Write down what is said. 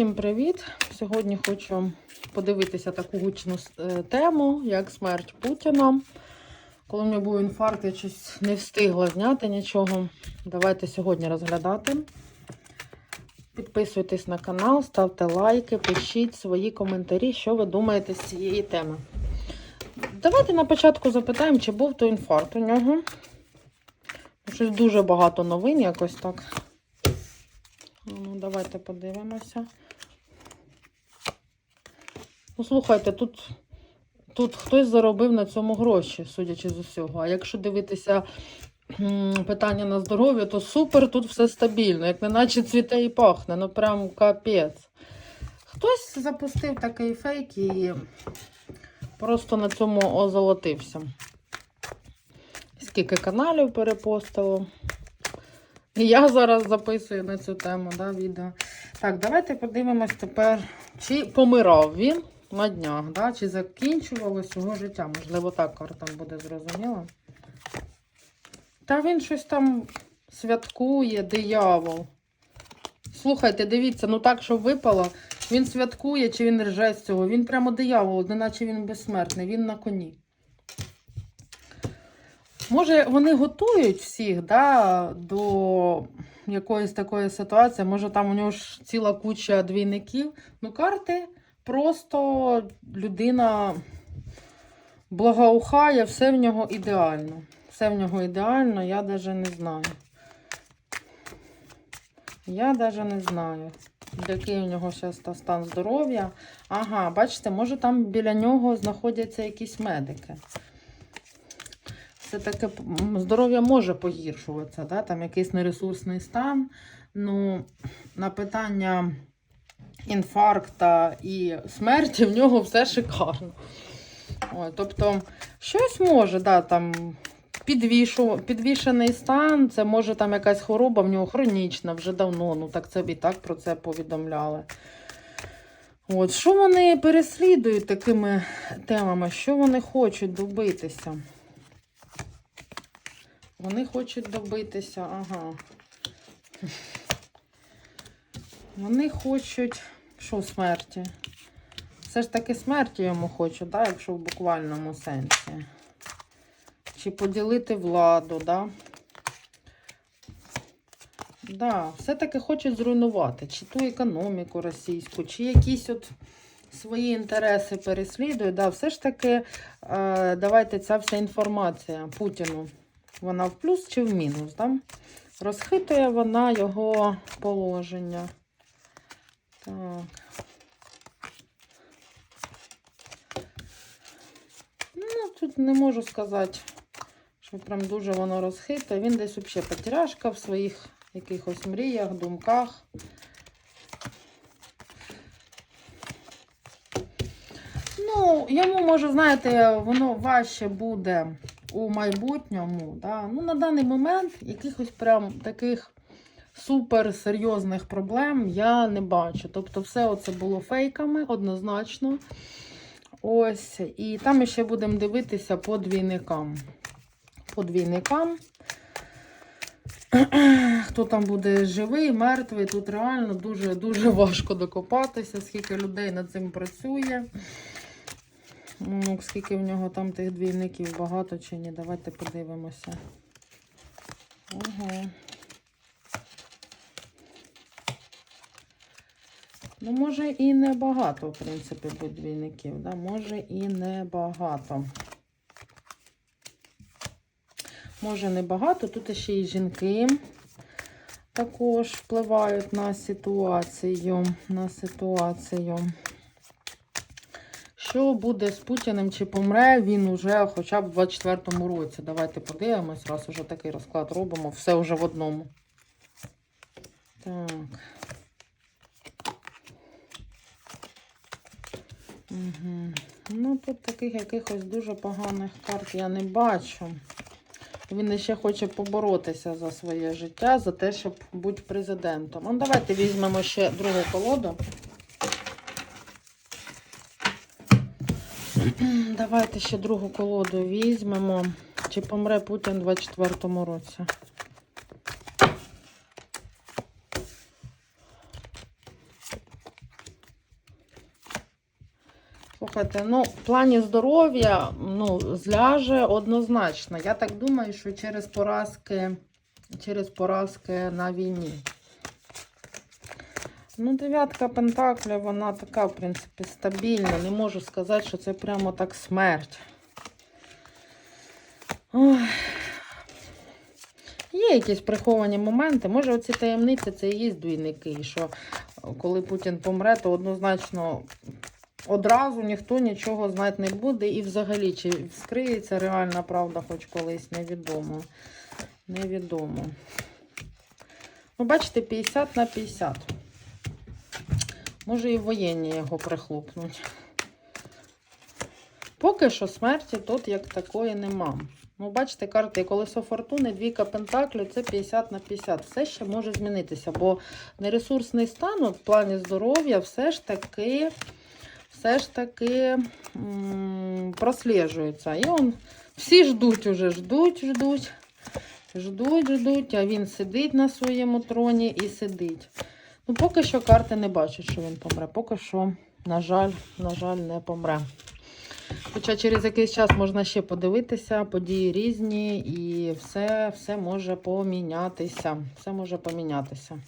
Усім привіт! Сьогодні хочу подивитися таку гучну е, тему, як смерть Путіна. Коли в мене був інфаркт, я щось не встигла зняти нічого. Давайте сьогодні розглядати. Підписуйтесь на канал, ставте лайки, пишіть свої коментарі, що ви думаєте з цієї теми. Давайте на початку запитаємо, чи був то інфаркт у нього. Щось дуже багато новин якось так. Ну, давайте подивимося. Ну, слухайте, тут, тут хтось заробив на цьому гроші, судячи з усього. А якщо дивитися питання на здоров'я, то супер, тут все стабільно, як неначе цвіте і пахне, ну прям капець. Хтось запустив такий фейк і просто на цьому озолотився. Скільки каналів перепостило. І я зараз записую на цю тему да, відео. Так, давайте подивимось тепер, чи помирав він на днях, да, чи закінчувалось його життя. Можливо, так карта буде зрозуміла. Та він щось там святкує, диявол. Слухайте, дивіться, ну так, що випало, він святкує, чи він рже з цього. Він прямо диявол, неначе він безсмертний, він на коні. Може, вони готують всіх да, до якоїсь такої ситуації. Може, там у нього ж ціла куча двійників. Ну, карти просто людина благоухає, все в нього ідеально. Все в нього ідеально, я навіть не знаю. Я навіть не знаю, який у нього зараз стан здоров'я. Ага, бачите, може там біля нього знаходяться якісь медики все-таки здоров'я може погіршуватися, да? там якийсь нересурсний стан. Ну, на питання інфаркта і смерті в нього все шикарно. Ой, тобто, щось може, да, там підвішу, підвішений стан, це може там якась хвороба в нього хронічна вже давно. Ну, так це і так про це повідомляли. От, Що вони переслідують такими темами? Що вони хочуть добитися? Вони хочуть добитися, ага. Вони хочуть, що смерті? Все ж таки смерті йому хочуть, да, якщо в буквальному сенсі. Чи поділити владу, да? Да, все-таки хочуть зруйнувати, чи ту економіку російську, чи якісь от свої інтереси переслідують. Да, Все ж таки, е, давайте ця вся інформація Путіну. Вона в плюс чи в мінус, да? Розхитує вона його положення. Так. Ну, тут не можу сказати, що прям дуже воно розхитує. Він десь взагалі потеряшка в своїх якихось мріях, думках. Ну, йому, може, знаєте, воно важче буде у майбутньому. Да? Ну, На даний момент якихось прям таких супер серйозних проблем я не бачу. Тобто, все це було фейками однозначно. Ось, І там ще будемо дивитися по двійникам. По двійникам. Хто там буде живий, мертвий, тут реально дуже-дуже важко докопатися, скільки людей над цим працює. Ну, скільки в нього там тих двійників багато чи ні. Давайте подивимося. Ого. Ну, може і не багато, в принципі, будь. Да? Може і не багато. Може не багато. Тут ще й жінки також впливають на ситуацію. На ситуацію. Що буде з Путіним, чи помре він уже хоча б в 24-му році? Давайте подивимось, раз уже такий розклад робимо. Все вже в одному. Так. Угу. Ну, тут таких якихось дуже поганих карт я не бачу. Він ще хоче поборотися за своє життя, за те, щоб бути президентом. Ну, давайте візьмемо ще другу колоду. Давайте ще другу колоду візьмемо. Чи помре Путін у 24-му році? Слухайте, ну, в плані здоров'я ну, зляже однозначно. Я так думаю, що через поразки, через поразки на війні. Ну, дев'ятка пентаклів, вона така, в принципі, стабільна. Не можу сказати, що це прямо так смерть. Ой. Є якісь приховані моменти. Може, оці таємниці це і є двійники. Що коли Путін помре, то однозначно одразу ніхто нічого знати не буде. І взагалі, чи вскриється реальна правда хоч колись, невідомо. Невідомо. Ну, бачите, 50 на 50. Може і воєнні його прихлопнуть. Поки що смерті тут як такої нема. Ну, бачите, карти колесо фортуни, двійка пентаклів це 50 на 50. Все ще може змінитися, бо нересурсний стан в плані здоров'я все ж таки все ж таки прослежується. І он, всі ждуть уже, ждуть, ждуть, ждуть, ждуть, а він сидить на своєму троні і сидить. Ну, поки що карти не бачать, що він помре. Поки що, на жаль, на жаль, не помре. Хоча через якийсь час можна ще подивитися, події різні, і все, все може помінятися. Все може помінятися.